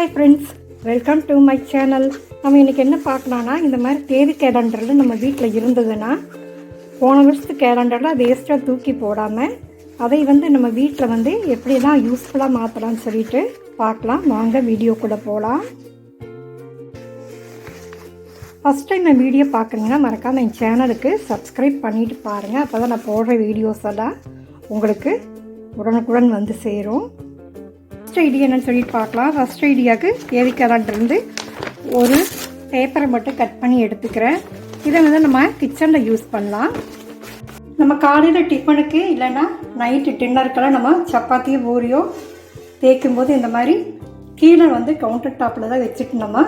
Hi friends welcome to my channel நம்ம இன்றைக்கி என்ன பார்க்கலான்னா இந்த மாதிரி தேதி கேலண்டரில் நம்ம வீட்டில் இருந்ததுன்னா போன வருஷத்து கேலண்டரில் அதை வேஸ்ட்டாக தூக்கி போடாமல் அதை வந்து நம்ம வீட்டில் வந்து எப்படிலாம் யூஸ்ஃபுல்லாக மாற்றலாம்னு சொல்லிட்டு பார்க்கலாம். வாங்க வீடியோக்குள்ளே போகலாம் ஃபஸ்ட் டைம் நான் வீடியோ பார்க்குறீங்கன்னா மறக்காமல் என் சேனலுக்கு சப்ஸ்கிரைப் பண்ணிவிட்டு பாருங்கள் அப்போ தான் நான் போடுற வீடியோஸ் எல்லாம் உங்களுக்கு உடனுக்குடன் வந்து சேரும். ஃபஸ்ட் ஐடியா என்னன்னு சொல்லிட்டு பார்க்கலாம். ஃபஸ்ட் ஐடியாவுக்கு ஏவி ஒரு பேப்பரை மட்டும் கட் பண்ணி எடுத்துக்கிறேன். இதை வந்து நம்ம கிச்சனில் யூஸ் பண்ணலாம். நம்ம காலையில் டிஃபனுக்கு இல்லைன்னா நைட்டு டின்னருக்கெல்லாம் நம்ம சப்பாத்தியோ பூரியோ தேய்க்கும் போது இந்த மாதிரி கீழே வந்து கவுண்டர் டாப்பில் தான் வச்சுட்டு நம்ம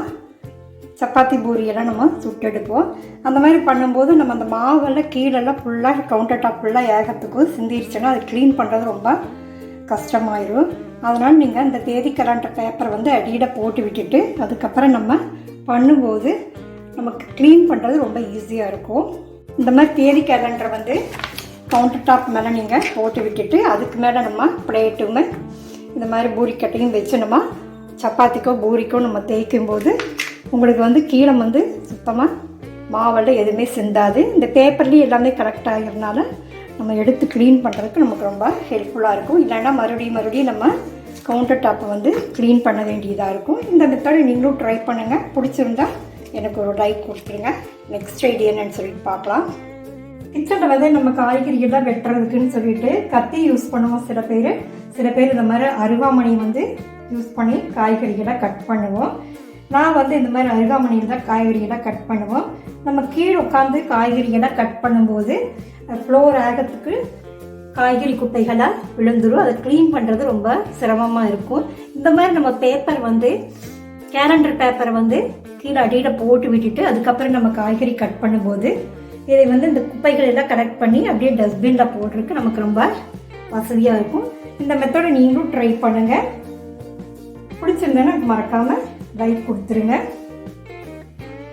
சப்பாத்தி பூரியெல்லாம் நம்ம சுட்டெடுப்போம் அந்த மாதிரி பண்ணும்போது நம்ம அந்த மாவெல்லாம் கீழெல்லாம் ஃபுல்லாக கவுண்டர் டாப் ஃபுல்லாக ஏகத்துக்கும் சிந்திருச்சுன்னா அதை க்ளீன் பண்ணுறது ரொம்ப கஷ்டமாயிரும். அதனால் நீங்கள் அந்த தேதி கரண்ட் பேப்பரை வந்து அடியில் போட்டு விட்டுட்டு அதுக்கப்புறம் நம்ம பண்ணும்போது நமக்கு க்ளீன் பண்ணுறது ரொம்ப ஈஸியாக இருக்கும். இந்த மாதிரி தேதி கேலண்டரை வந்து கவுண்டர் டாப் மேலே நீங்கள் போட்டு விட்டுட்டு அதுக்கு மேலே நம்ம பிளேட்டுமே இந்த மாதிரி பூரிக்கட்டையும் வச்சு நம்ம சப்பாத்திக்கோ பூரிக்கோ நம்ம தேய்க்கும் போது உங்களுக்கு வந்து கீழே வந்து சுத்தமாக மாவெல்லாம் எதுவுமே சிந்தாது. இந்த பேப்பர்லேயும் எல்லாமே கரெக்டாகிறதுனால நம்ம எடுத்து க்ளீன் பண்ணுறதுக்கு நமக்கு ரொம்ப ஹெல்ப்ஃபுல்லாக இருக்கும். இல்லைன்னா மறுபடியும் மறுபடியும் நம்ம கவுண்டர் டாப்பை வந்து க்ளீன் பண்ண வேண்டியதாக இருக்கும். இந்த மெத்தடை நீங்களும் ட்ரை பண்ணுங்கள் பிடிச்சிருந்தா எனக்கு ஒரு லைக் கொடுத்துருங்க. நெக்ஸ்ட் ஐடியா என்னன்னு சொல்லிட்டு பார்க்கலாம். கிச்சனில் வந்து நம்ம காய்கறிகள்லாம் வெட்டுறதுக்குன்னு சொல்லிட்டு கத்தி யூஸ் பண்ணுவோம் சில பேர். சில பேர் இந்த மாதிரி அருவாமணி வந்து யூஸ் பண்ணி காய்கறிகளை கட் பண்ணுவோம். நான் வந்து இந்த மாதிரி அருகாமணியில் தான் காய்கறியெல்லாம் கட் பண்ணுவோம். நம்ம கீழே உட்காந்து காய்கறியெல்லாம் கட் பண்ணும்போது ஃப்ளோர் ஆகிறதுக்கு காய்கறி குப்பைகளாக விழுந்துடும் அதை க்ளீன் பண்ணுறது ரொம்ப சிரமமாக இருக்கும். இந்த மாதிரி நம்ம பேப்பர் வந்து கேலண்டர் பேப்பரை வந்து கீழே அடியில் போட்டு விட்டுட்டு அதுக்கப்புறம் நம்ம காய்கறி கட் பண்ணும்போது இதை வந்து இந்த குப்பைகள் எல்லாம் கலெக்ட் பண்ணி அப்படியே டஸ்ட்பினில் போடுறதுக்கு நமக்கு ரொம்ப வசதியாக இருக்கும். இந்த மெத்தடை நீங்களும் ட்ரை பண்ணுங்கள் பிடிச்சிருந்தேன்னா மறக்காமல் ரைட் கொடுத்துருங்க.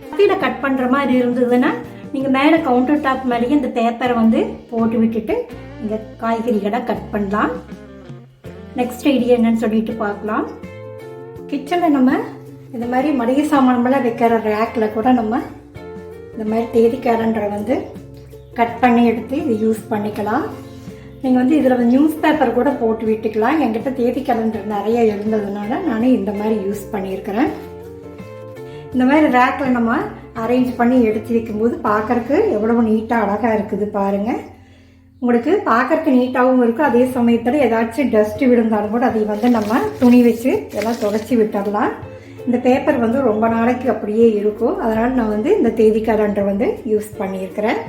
கத்தியில கட் பண்ணுற மாதிரி இருந்ததுன்னா நீங்கள் மேலே கவுண்டர் டாப் மேலேயே இந்த பேப்பரை வந்து போட்டு விட்டுட்டு இந்த காய்கறிகளை கட் பண்ணலாம். நெக்ஸ்ட் ஐடியா என்னன்னு சொல்லிட்டு பார்க்கலாம். கிச்சனில் நம்ம இந்த மாதிரி மளிகை சாமான்மெல்லாம் வைக்கிற ரேக்கில் கூட நம்ம இந்த மாதிரி தேதி கேலண்டரை வந்து கட் பண்ணி எடுத்து இது யூஸ் பண்ணிக்கலாம். நீங்கள் வந்து இதில் நியூஸ் பேப்பர் கூட போட்டு விட்டுக்கலாம். என்கிட்ட தேதி கேலண்டர் நிறைய இருந்ததுனால நானும் இந்த மாதிரி யூஸ் பண்ணியிருக்கிறேன். இந்த மாதிரி ரேக்கில் நம்ம அரேஞ்ச் பண்ணி எடுத்து வைக்கும்போது பார்க்கறக்கு எவ்வளவு நீட்டாக அழகாக இருக்குது பாருங்கள் உங்களுக்கு பார்க்கறக்கு நீட்டாகவும் இருக்கும். அதே சமயத்தில் ஏதாச்சும் டஸ்ட் விழுந்தாலும் கூட அதை வந்து நம்ம துணி வச்சு எல்லாம் தொடச்சி விட்டுடலாம் இந்த பேப்பர் வந்து ரொம்ப நாளைக்கு அப்படியே இருக்கும். அதனால் நான் வந்து இந்த தேதி கேலண்டர் வந்து யூஸ் பண்ணியிருக்கிறேன்.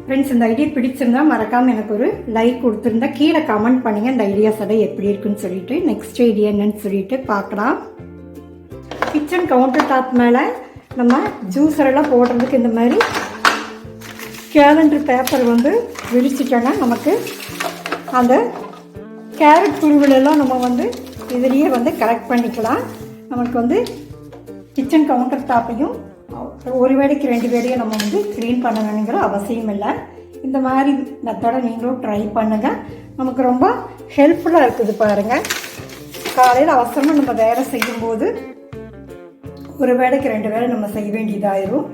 ஃப்ரெண்ட்ஸ் இந்த ஐடியா பிடிச்சிருந்தா மறக்காமல் எனக்கு ஒரு லைக் கொடுத்துருந்தா கீழே கமெண்ட் பண்ணுங்கள் இந்த ஐடியாஸ் எல்லாம் எப்படி இருக்குன்னு சொல்லிட்டு நெக்ஸ்ட் ஐடியா என்னன்னு சொல்லிட்டு பார்க்கலாம். கிச்சன் கவுண்டர் டாப் மேலே நம்ம ஜூஸர் எல்லாம் போடுறதுக்கு இந்த மாதிரி கேலண்டர் பேப்பர் வந்து விரிச்சிட்டோன்னா நமக்கு அந்த கேரட் துருவிலெல்லாம் நம்ம வந்து இதுலேயே வந்து கலெக்ட் பண்ணிக்கலாம். நமக்கு வந்து கிச்சன் கவுண்டர் டாப்பையும் ஒரு வேலைக்கு ரெண்டு வேலையும் நம்ம வந்து க்ளீன் பண்ணணுங்கிற அவசியம் இல்லை. இந்த மாதிரி மெத்தடை நீங்களும் ட்ரை பண்ணுங்கள் நமக்கு ரொம்ப ஹெல்ப்ஃபுல்லாக இருக்குது பாருங்கள் காலையில் அவசரமாக நம்ம வேலை செய்யும்போது ஒரு வேலைக்கு ரெண்டு வேலை நம்ம செய்ய வேண்டியதாயிரும்.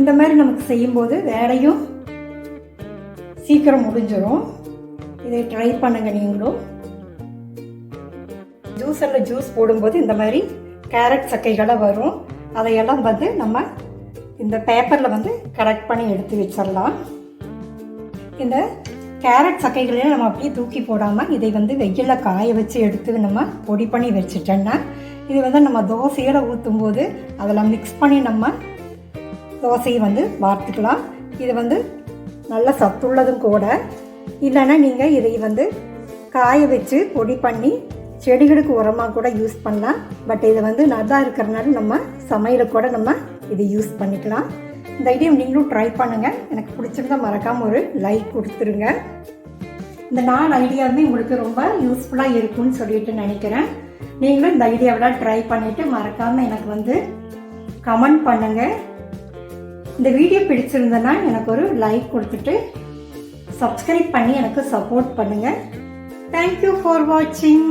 இந்த மாதிரி நமக்கு செய்யும்போது வேலையும் சீக்கிரம் முடிஞ்சிடும் இதை ட்ரை பண்ணுங்கள் நீங்களும். ஜூஸரில் ஜூஸ் போடும்போது இந்த மாதிரி கேரட் சக்கைகளாக வரும். அதையெல்லாம் வந்து நம்ம இந்த பேப்பரில் வந்து கரெக்ட் பண்ணி எடுத்து வச்சிடலாம். இந்த கேரட் சக்கைகளையும் நம்ம அப்படியே தூக்கி போடாமல் இதை வந்து வெயிலில் காய வச்சு எடுத்து நம்ம பொடி பண்ணி வச்சுட்டோன்னா இது வந்து நம்ம தோசையில் ஊற்றும் போது அதில் மிக்ஸ் பண்ணி நம்ம தோசையை வந்து வார்த்துக்கலாம் இது வந்து நல்ல சத்துள்ளதும் கூட. இல்லைன்னா நீங்கள் இதை வந்து காய வச்சு பொடி பண்ணி செடிகளுக்கு உரமாக கூட யூஸ் பண்ணலாம். பட் இது வந்து நல்லா இருக்கிறனால நம்ம சமையலை கூட நம்ம இதை யூஸ் பண்ணிக்கலாம். இந்த ஐடியா நீங்களும் ட்ரை பண்ணுங்கள் எனக்கு பிடிச்சிருந்தா மறக்காமல் ஒரு லைக் கொடுத்துருங்க. இந்த நாலு ஐடியாவுமே உங்களுக்கு ரொம்ப யூஸ்ஃபுல்லாக இருக்கும்னு சொல்லிட்டு நினைக்கிறேன். நீங்களும் இந்த ஐடியாவெல்லாம் ட்ரை பண்ணிவிட்டு மறக்காமல் எனக்கு வந்து கமெண்ட் பண்ணுங்கள் இந்த வீடியோ பிடிச்சிருந்தேன்னா எனக்கு ஒரு லைக் கொடுத்துட்டு சப்ஸ்கிரைப் பண்ணி எனக்கு சப்போர்ட் பண்ணுங்கள் தேங்க்யூ ஃபார் வாட்சிங்